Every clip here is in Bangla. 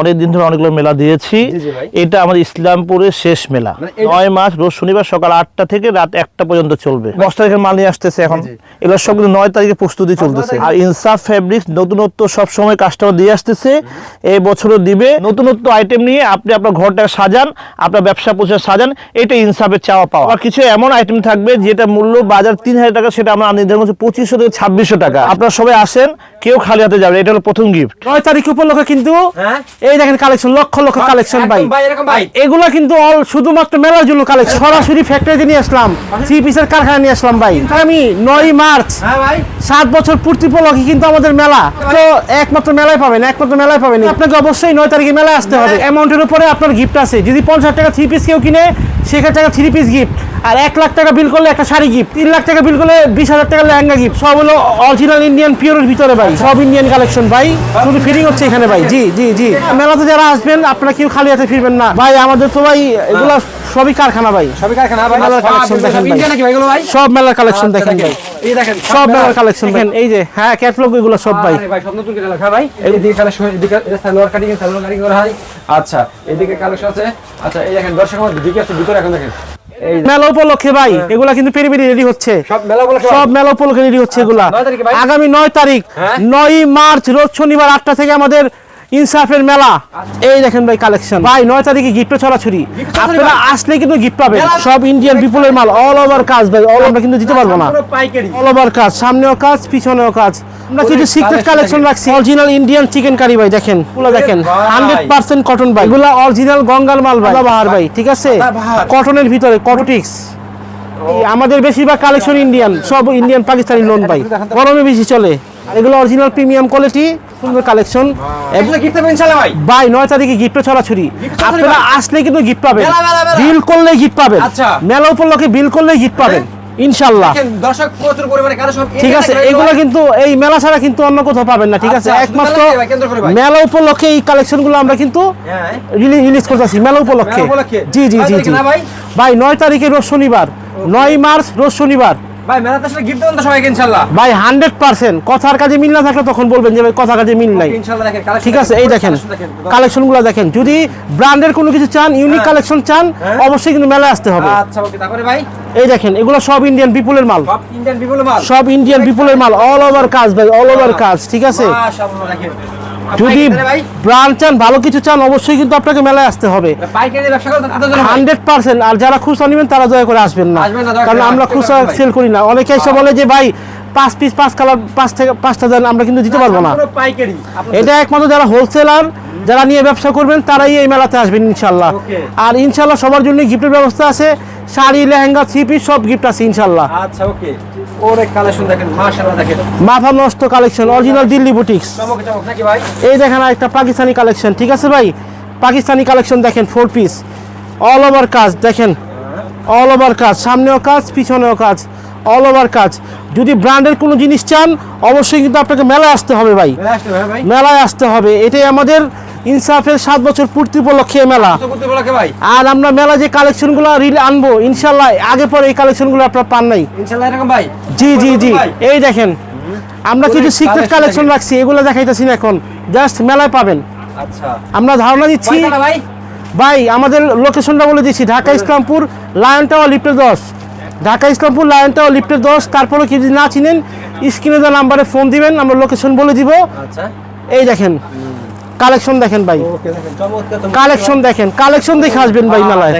অনেকদিন ধরে অনেকগুলো মেলা দিয়েছি। এটা আমাদের ইসলামপুরের শেষ মেলা। মানে নয় মাস রোজ শনিবার সকাল আটটা থেকে রাত একটা পর্যন্ত চলবে। দশ তারিখের মাল নিয়ে আসতেছে এখন। এগুলো সব কিন্তু নয় তারিখে প্রস্তুতি চলতেছে। আর ইনসাফ ফেব্রিক্স নতুনত্ব সবসময় কাস্টমার দিয়ে আসতেছে। এই বছরও দিবে। নতুনত্ব আইটেম নিয়ে আপনি আপনার ঘরটা সাজান আপনার ব্যবসা প্রচার সাজান এটা ইনসাফের চাওয়া পাওয়া। আর কিছু এমন আইটেম থাকবে যেটা মূল্য বাজার তিন হাজার টাকা সেটা আমরা নির্ধারণ করছি পঁচিশশো থেকে ছাব্বিশশো টাকা। আপনারা সবাই আসেন কেউ খালি হাতে যাবে এটা হলো প্রথম গিফট নয় তারিখ উপলক্ষে কিন্তু হ্যাঁ? এই দেখেন কালেকশন লক্ষ লক্ষ কালেকশন ভাই। এগুলো কিন্তু অল শুধুমাত্র মেলার জন্য কালেকশন সরাসরি ফ্যাক্টরিতে নিয়ে আসলাম। থ্রি পিসের কারখানা নিয়ে আসলাম ভাই। আমি নয় মার্চ। হ্যাঁ সাত বছর পূর্তি উপলক্ষে কিন্তু আমাদের মেলা। তো একমাত্র মেলায় পাবেন একমাত্র মেলায় পাবেন। আপনাকে অবশ্যই নয় তারিখে মেলায় আসতে হবে। অ্যামাউন্টের উপরে আপনার গিফট আছে। যদি পঞ্চাশ টাকা থ্রি পিস কেউ কিনে সেখানে টাকা থ্রি পিস গিফট আর এক লাখ টাকা বিল করলে একটা শাড়ি গিফট তিন লাখ টাকা বিল করলে বিশ হাজার টাকা লেহেঙ্গা গিফট সব হলো অরিজিনাল ইন্ডিয়ান পিওরের ভিতরে ভাই সব ইন্ডিয়ান কালেকশন ভাই শুধু ফিটিং হচ্ছে এখানে ভাই জি জি জি। মেলাতে যারা আসবেন আপনারা কেউ খালি হাতে ফিরবেন না। ভাই আমাদের তো ভাই এগুলো সবই কারখানা ভাই। সবই কারখানা ভাই মেলার দেখেন ভাই। সব মেলার কালেকশন আচ্ছা, দেখেন ভাই। এই দেখেন সব মেলার কালেকশন দেখেন। এই যে হ্যাঁ ক্যাটলগ এগুলো সব ভাই। ভাই সব নতুন লেখা ভাই। এইদিকে কালেকশন এদিকে সালোয়ার কাটিং সালোয়ার কাটিং করা হয়। আচ্ছা এদিকে কালেকশন আছে। আচ্ছা এই দেখেন দর্শক আমার দিকে আছে ভিতরে এখন দেখেন। মেলা উপলক্ষে ভাই এগুলা কিন্তু পেরি পেরি রেডি হচ্ছে। সব মেলা বলে সব মেলা উপলক্ষে রেডি হচ্ছে এগুলা। নয় তারিখে ভাই? আগামী নয় তারিখ হ্যাঁ? নয় মার্চ রোজ শনিবার আটটা থেকে আমাদের ইনসাফের মেলা। এই দেখেন ভাই কালেকশন ভাই নয় তারিখে গিফট ছড়াছড়ি। আপনারা আসলে কিন্তু গিফট পাবেন। সব ইন্ডিয়ান বিপুলের মাল অল ওভার কাজ ভাই অল আমরা কিন্তু দিতে পারব না। অল ওভার কাজ সামনেও কাজ পিছনেও কাজ। আমরা কিছু সিক্রেট কালেকশন। রাখছি। অরিজিনাল ইন্ডিয়ান চিকেন কারি ভাই দেখেন। পুরো দেখেন। ভাই। হান্ড্রেড পার্সেন্ট কটন ভাই। এগুলা অরিজিনাল গঙ্গার মাল ভাই। বাহার ভাই ঠিক আছে? কটনের ভিতরে কটোটিক্স আমাদের বেশিরভাগ কালেকশন ইন্ডিয়ান সব ইন্ডিয়ান পাকিস্তানি লোন ভাই। গরমে বেশি চলে। এগুলো অরিজিনাল প্রিমিয়াম কোয়ালিটি সুন্দর কালেকশন এগুলো গিফট দেবেন ইনশাআল্লাহ ভাই। বাই নয় তারিখে গিফট ছড়াছড়ি। আপনারা ভাই। আসলে কিন্তু গিফট পাবেন। বিল করলে গিফট পাবেন। আচ্ছা। মেলা উপলক্ষে বিল করলে গিফট পাবেন। ইনশাল্লাহ দর্শক প্রচুর পরিমাণে কালেকশন ঠিক আছে এগুলো কিন্তু এই মেলা ছাড়া কিন্তু অন্য কোথাও পাবেন না ঠিক আছে? আচ্ছা, একমাত্র। মেলা উপলক্ষে এই কালেকশনগুলো আমরা কিন্তু হ্যাঁ। রিলিজ করতেছি মেলা উপলক্ষে। জি জি জি জি। ভাই? নয় তারিখে রোজ শনিবার। নয় মার্চ রোজ শনিবার। ভাই মেলাতে আসলে গিফট দেবেন তো সবাইকে ইনশাআল্লাহ। ভাই হান্ড্রেড পার্সেন্ট কথার কাজে মিল না থাকলে তখন বলবেন যে ভাই কথা কাজে মিল নাই। ইনশাআল্লাহ দেখেন কালেকশন ঠিক আছে এই দেখেন কালেকশনগুলো দেখেন। যদি ব্র্যান্ডের কোনো কিছু চান ইউনিক হ্যাঁ। কালেকশন চান হ্যাঁ। অবশ্যই কিন্তু মেলায় আসতে হবে। আচ্ছা ওকে তারপরে ভাই? এই দেখেন এগুলো সব ইন্ডিয়ান বিপুলের মাল। সব ইন্ডিয়ান বিপুলের মাল। অল ওভার কাজ ভাই অল ওভার কাজ ঠিক আছে? যদি ব্র্যান্ড চান ভালো কিছু চান অবশ্যই কিন্তু আপনাকে মেলায় আসতে হবে। হান্ড্রেড পার্সেন্ট আর যারা খুচরা নেবেন তারা দয়া করে আসবেন না। কারণ আমরা খুচরা সেল করি না। অনেকে এসে বলে যে ভাই পাঁচ পিস পাঁচ কালার পাঁচ থেকে পাঁচটা দেন আমরা কিন্তু দিতে পারব না। এটা একমাত্র যারা হোলসেলার যারা নিয়ে ব্যবসা করবেন তারাই এই মেলাতে আসবেন ইনশাল্লাহ আর ইনশাল্লাহ সবার জন্য গিফটের ব্যবস্থা আছে। শাড়ি লেহেঙ্গা থ্রি সব গিফট আছে ইনশাল্লাহ আচ্ছা ওকে। মাথা নষ্ট কালেকশন অরিজিনাল দিল্লি বুটিক্স এই দেখেন একটা পাকিস্তানি কালেকশন ঠিক আছে ভাই? পাকিস্তানি কালেকশন দেখেন ফোর পিস অল ওভার কাজ দেখেন। অল ওভার কাজ সামনেও কাজ পিছনেও কাজ। অল ওভার কাজ। যদি ব্র্যান্ডের কোনো জিনিস চান অবশ্যই কিন্তু আপনাকে মেলায় আসতে হবে ভাই। মেলায় আসতে হবে। এটাই আমাদের ইনসাফের সাত বছর পূর্তি উপলক্ষে মেলা। আর আমরা মেলা যে কালেকশনগুলো রিল আনব ইনশাল্লাহ আগে পরে এই কালেকশনগুলো আপনার পান নাই। জি জি জি। এই দেখেন আমরা কিছু সিক্রেট কালেকশন রাখছি এগুলো দেখাইতেছি না এখন। জাস্ট মেলায় পাবেন। আচ্ছা। আমরা ধারণা দিচ্ছি ভাই আমাদের লোকেশনটা বলে দিচ্ছি ঢাকা ইসলামপুর লায়ন টাওয়ার লিফটের দশ। ঢাকা ইসলামপুর লায়ন টাওয়ার লিফটের দশ। তারপরে কি যদি না চিনেন স্ক্রিনে দেওয়া নাম্বারে ফোন দিবেন আমরা লোকেশন বলে দিব। আচ্ছা। এই দেখেন। কালেকশন দেখেন ভাই। কালেকশন দেখেন কালেকশন দেখে আসবেন ভাই মেলায়।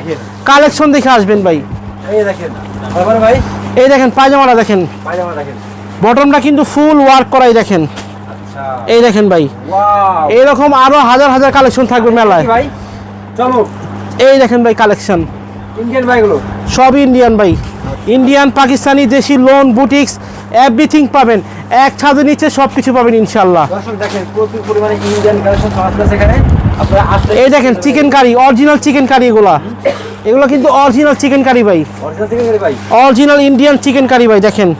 কালেকশন দেখে আসবেন ভাই। এই দেখেন পায়জামাটা দেখেন। বটমটা কিন্তু ফুল ওয়ার্ক করাই দেখেন। আচ্ছা। এই দেখেন ভাই। এরকম আরও হাজার হাজার কালেকশন থাকবে মেলায়। এই দেখেন ভাই কালেকশন। ইন্ডিয়ান ভাইগুলো সব ইন্ডিয়ান ভাই। ইন্ডিয়ান পাকিস্তানি দেশি লোন বুটিক্স এভরিথিং পাবেন। এক ছাদের নিচে সব কিছু পাবেন ইনশাল্লাহ এই দেখেন chicken curry original chicken curry এগুলা। এগুলো কিন্তু অরিজিনাল চিকেন কারি ভাই। অরিজিনাল ইন্ডিয়ান চিকেন কারি ভাই দেখেন।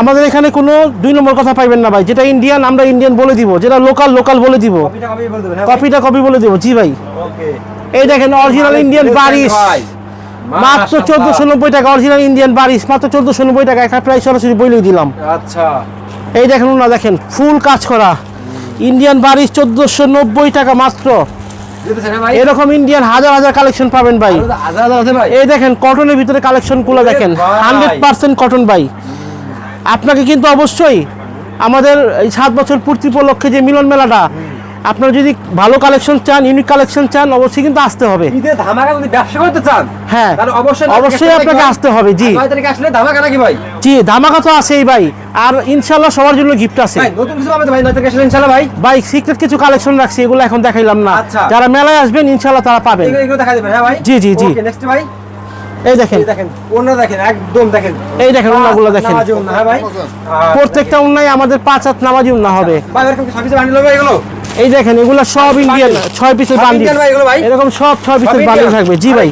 আমাদের এখানে কোনো দুই নম্বর কথা পাইবেন না ভাই। যেটা ইন্ডিয়ান আমরা ইন্ডিয়ান বলে দিব। যেটা লোকাল লোকাল বলে দিব। কপিটা কপি বলে দেবেন হ্যাঁ দিব জি ভাই। এই দেখেন অরিজিনাল ইন্ডিয়ান বারিশ। মাত্র চোদ্দশো নব্বই টাকা অরিজিনাল ইন্ডিয়ান বারিশ মাত্র চোদ্দশো নব্বই টাকা একটা প্রায় সরাসরি বইলেই দিলাম। আচ্ছা। এই দেখেন না দেখেন ফুল কাজ করা। ইন্ডিয়ান বারিশ চোদ্দোশো নব্বই টাকা মাত্র। ভাই? এরকম ইন্ডিয়ান হাজার হাজার কালেকশন পাবেন ভাই। ভাই। এই দেখেন কটনের ভিতরে কালেকশনগুলো দেখেন হান্ড্রেড পার্সেন্ট কটন বাই আপনাকে কিন্তু অবশ্যই আমাদের এই সাত বছর পূর্তি উপলক্ষে যে মিলন মেলাটা আপনারা যদি ভালো কালেকশন চান ইউনিক কালেকশন চান অবশ্যই কিন্তু আসতে হবে। ঈদে ধামাকা যদি ব্যবসা করতে চান হ্যাঁ তাহলে অবশ্যই অবশ্যই আপনাকে আসতে হবে জি। তারিখে আসলে ধামাকা নাকি ভাই? জি ধামাকা তো আছেই ভাই। আর ইনশাল্লাহ সবার জন্য গিফট আছে। ভাই নতুন কিছু পাবে ভাই? নয় তারিখে আসলে ইনশাল্লাহ ভাই? ভাই সিক্রেট কিছু কালেকশন রাখছি এগুলো এখন দেখাইলাম না। আচ্ছা। যারা মেলায় আসবেন ইনশাল্লাহ তারা পাবেন। এগুলো দেখা দেবেন হ্যাঁ ভাই? জি, জি, জি। নেক্সট ভাই। এই দেখেন। দেখেন অন্য দেখেন একদম দেখেন। এই দেখেন ওনাগুলো দেখেন। নামাজি ওন্না, হ্যাঁ ভাই? প্রত্যেকটা উন্নয় আমাদের পাঁচ হাত নামাজি উন্না হবে। ভাই এরকম কি সার্ভিসে বান্ডিল হবে এগুলো? এই দেখেন এগুলো সব ইন্ডিয়ান ছয় পিসের বান্ডিল? এরকম সব ছয় পিসের? বান্ডিল থাকবে। জি ভাই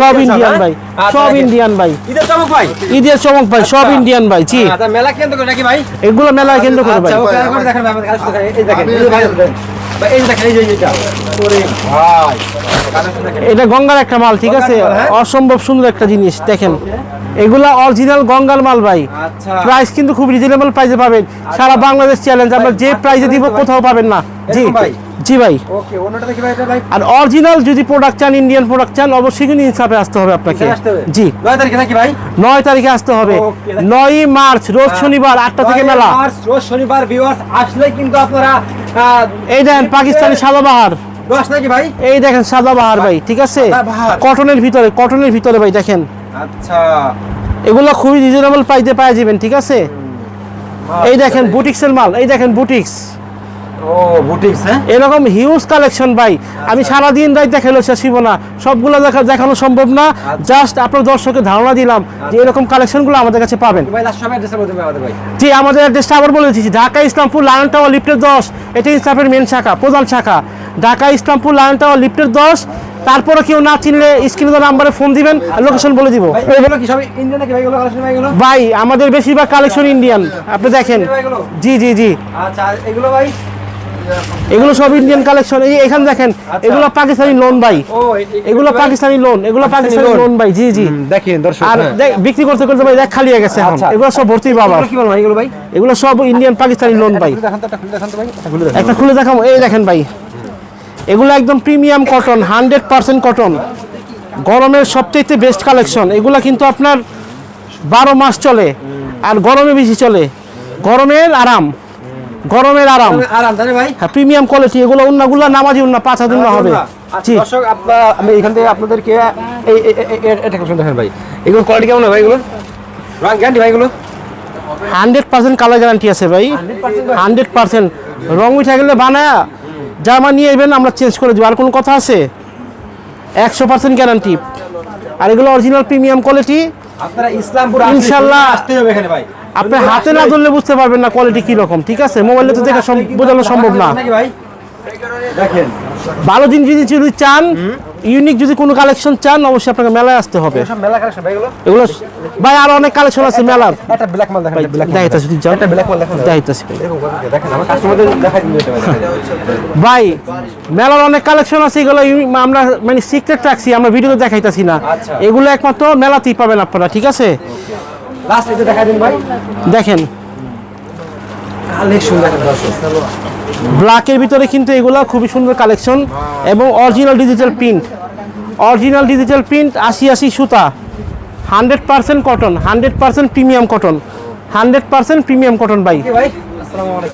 সব ইন্ডিয়ান? ভাই আচ্ছা, সব ইন্ডিয়ান ভাই। ঈদের চমক ভাই? ঈদের চমক ভাই সব আচ্ছা। ইন্ডিয়ান ভাই জি। আচ্ছা, মেলা কেন্দ্র করে নাকি ভাই? এগুলো মেলায় কেন্দ্র করে ভাই। আচ্ছা দেখেন এই দেখেন এটা গঙ্গার একটা মাল ঠিক আছে? মাল, হ্যাঁ? অসম্ভব সুন্দর একটা জিনিস দেখেন। এগুলা অরিজিনাল গঙ্গার মাল ভাই। আচ্ছা। প্রাইস কিন্তু খুব রিজনেবল প্রাইসে পাবেন। সারা বাংলাদেশ চ্যালেঞ্জ আমরা যে প্রাইসে দিব কোথাও পাবেন না। জি। ভাই? জি ভাই। ওকে অন্যটা দেখি ভাই এটা ভাই। আর অরিজিনাল যদি প্রোডাক্ট চান ইন্ডিয়ান প্রোডাক্ট চান অবশ্যই কিন্তু ইনসাফে আসতে হবে আপনাকে। জি। নয় তারিখে নাকি ভাই? নয় তারিখে আসতে হবে। নয়ই মার্চ রোজ শনিবার আটটা থেকে মেলা। মার্চ, রোজ শনিবার ভিউয়ার্স আসলে কিন্তু আপনারা এই দেখেন পাকিস্তানি সাদাবাহার। নাকি ভাই? এই দেখেন সাদাবাহার ভাই ঠিক আছে? কটনের ভিতরে কটনের ভিতরে ভাই দেখেন। আচ্ছা। এগুলো খুবই রিজনেবল প্রাইসে পাওয়া যাবেন ঠিক আছে? এই দেখেন বুটিক্সের মাল এই দেখেন বুটিক্স। ও বুটিক্স হ্যাঁ? এরকম হিউজ কালেকশন ভাই। আমি সারা দিন রাত দেখাল শেষ হইব না। সবগুলো দেখা দেখানো সম্ভব না। জাস্ট আপনার দর্শকের ধারণা দিলাম যে এরকম কালেকশনগুলো আমাদের কাছে পাবেন। জি আমাদের অ্যাড্রেসটা আবার বলে দিচ্ছি। ঢাকা ইসলামপুর লায়ন টাওয়ার লিফটের দশ। এটা ইনসাফের মেন শাখা প্রধান শাখা। ঢাকা ইসলামপুর লায়ন টাওয়ার লিফটের দশ। তারপরে কেউ না চিনলে স্ক্রিনে নাম্বারে ফোন দিবেন লোকেশন বলে দিব। ভাই এগুলো কি সব ইন্ডিয়ান নাকি ভাই? কালেকশন ভাই ভাই আমাদের বেশিরভাগ কালেকশন ইন্ডিয়ান আপনি দেখেন। জি জি জি। আচ্ছা এগুলো ভাই? এগুলো সব ইন্ডিয়ান কালেকশন এই এখানে দেখেন এগুলো পাকিস্তানি লোন ভাই। এগুলো পাকিস্তানি লোন এগুলো পাকিস্তানি লোন ভাই জি জি। দেখেন দর্শক আর হ্যাঁ। দেখ- বিক্রি করতে করতে ভাই দেখ খালি হয়ে গেছে এখন। আচ্ছা। এগুলো সব ভর্তি বাবা। এগুলো কি বলব ভাই এগুলো ভাই? এগুলো সব ইন্ডিয়ান পাকিস্তানি লোন ভাই। খুলে দেখান তো একটা খুলে দেখান তো ভাই। একটা খুলে দেখান। একটা খুলে দেখাবো। এই দেখেন ভাই। এগুলো একদম premium cotton hundred percent cotton গরমের সবচেয়ে বেস্ট কালেকশন এগুলো কিন্তু আপনার বারো মাস চলে আর গরমে বেশি চলে। গরমের আরাম গরমের আরাম। ভাই? হ্যাঁ প্রিমিয়াম কোয়ালিটি এগুলো উন্নাগুলো নামাজি উন্না পাঁচ হাজার উন্না হবে। আচ্ছা, দর্শক আমি এখান থেকে আপনাদেরকে এই এটা দেখেন ভাই। এগুলো কোয়ালিটি কেমন ভাই এগুলো রং গ্যারান্টি ভাই এগুলো? হান্ড্রেড পার্সেন্ট কালার গ্যারান্টি আছে ভাই। হান্ড্রেড পার্সেন্ট রং উঠে গেলে বানায়া জামা নিয়ে এবেন আমরা চেঞ্জ করে দেবো। আর কোনো কথা আছে? একশো পার্সেন্ট গ্যারান্টি আর এগুলো অরিজিনাল প্রিমিয়াম কোয়ালিটি ইনশাল্লাহ। আপনি হাতে না ধরলে বুঝতে পারবেন না কোয়ালিটি কি রকম ঠিক আছে? মোবাইলে তো দেখা বোঝানো সম্ভব না। দেখেন। ভালো জিনিস যদি যদি চান ইউনিক যদি কোনো কালেকশন চান অবশ্যই আপনাকে মেলায় আসতে হবে। মেলা কালেকশন ভাই এগুলো? এগুলো ভাই আর অনেক কালেকশন আছে মেলার। একটা ব্ল্যাক মাল দেখেন ব্ল্যাক দেখাইতেছি তুই যাও। একটা ব্ল্যাক মাল দেখেন। দেখাইতেছি ভাই। দেখেন আমার কাস্টমারদের দেখাই দিন ভাই। ভাই মেলার অনেক কালেকশন আছে এগুলো আমরা মানে সিক্রেট রাখছি আমরা ভিডিওতে দেখাইতেছি না। আচ্ছা। এগুলো একমাত্র মেলাতেই পাবেন আপনারা ঠিক আছে? লাস্ট এটা দেখাই দিন ভাই। দেখেন। ব্ল্যাকের ভিতরে কিন্তু এগুলো খুবই সুন্দর কালেকশন এবং original digital print original digital print আশি আশি সুতা। Hundred percent cotton hundred percent premium cotton hundred percent premium cotton ভাই। ভাই